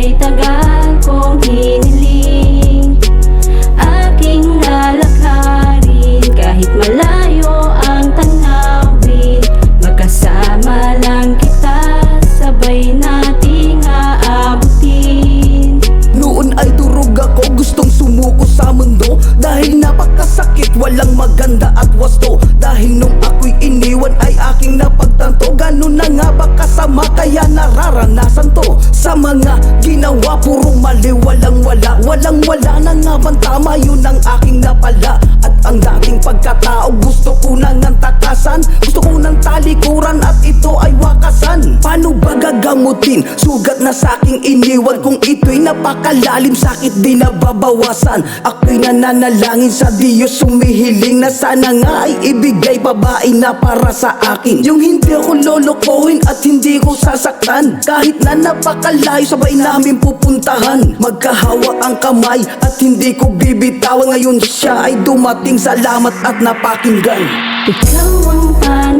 ay tagal kong hiniling. Aking lalakarin kahit malayo ang tanawin. Magkasama lang kita sabay nating aabutin. Noon ay durog ako gustong sumuko sa mundo. Dahil napakasakit walang maganda at wasto. Ba kasama kaya nararanasan to? Sa mga ginawa puro mali walang wala. Walang wala na nga bang tama? Yun ang aking napala. At ang dating pagkatao gusto ko nang takasan Gusto ko ng talikuran at ito ay ba gagamutin? Sugat na sa aking iniwan Kung ito'y napakalalim. Sakit di nababawasan. Ako'y nananalangin sa Diyos. Sumihiling na sana nga ay ibigay babae na para sa akin. Yung hindi ako lolokohin at hindi ko sasaktan. Kahit na napakalayo sabay namin pupuntahan. Magkahawak ang kamay at hindi ko bibitawan. Ngayon siya ay dumating. Salamat at napakinggan. Ikaw ang panalangin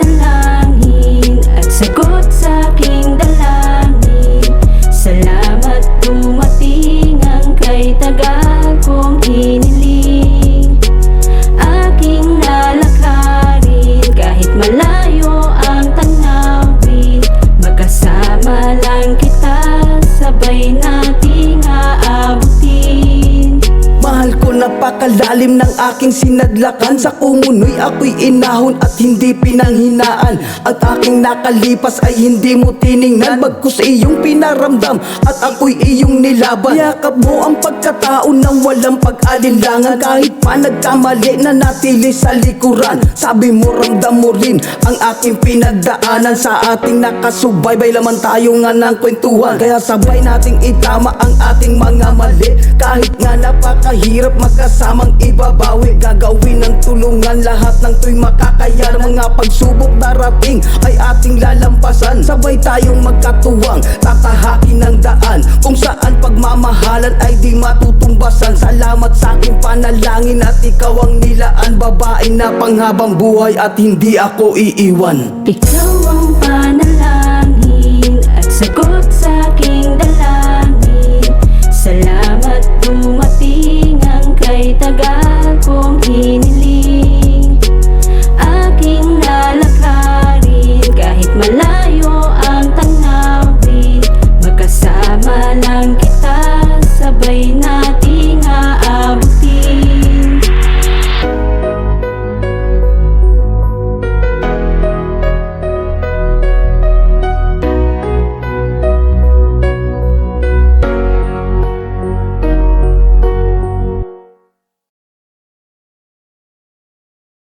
tagal kong hiniling napakalalim ng aking sinadlakan. Sa kumunoy ako'y inahon at hindi pinanghinaan. Ang aking nakalipas ay hindi mo tiningnan. Bagkus iyong pinaramdam at ako'y iyong nilaban. Yakap mo ang pagkatao ng walang pag-alinlangan. Kahit pa nagkamali na natili sa likuran. Sabi mo ramdam mo rin ang aking pinagdaanan. Sa ating nakasubaybay laman tayo nga ng kwentuhan. Kaya sabay nating itama ang ating mga mali. Kahit nga napakahirap magkasamang ibabawi. Gagawin ng tulungan lahat ng tuy makakaya. Ng mga pagsubok darating ay ating lalampasan. Sabay tayong magkatuwang tatahakin ng daan. Kung saan pagmamahalan ay di matutumbasan. Salamat sa aking panalangin at ikaw ang nilaan. Babae na panghabang buhay at hindi ako iiwan. Ikaw ang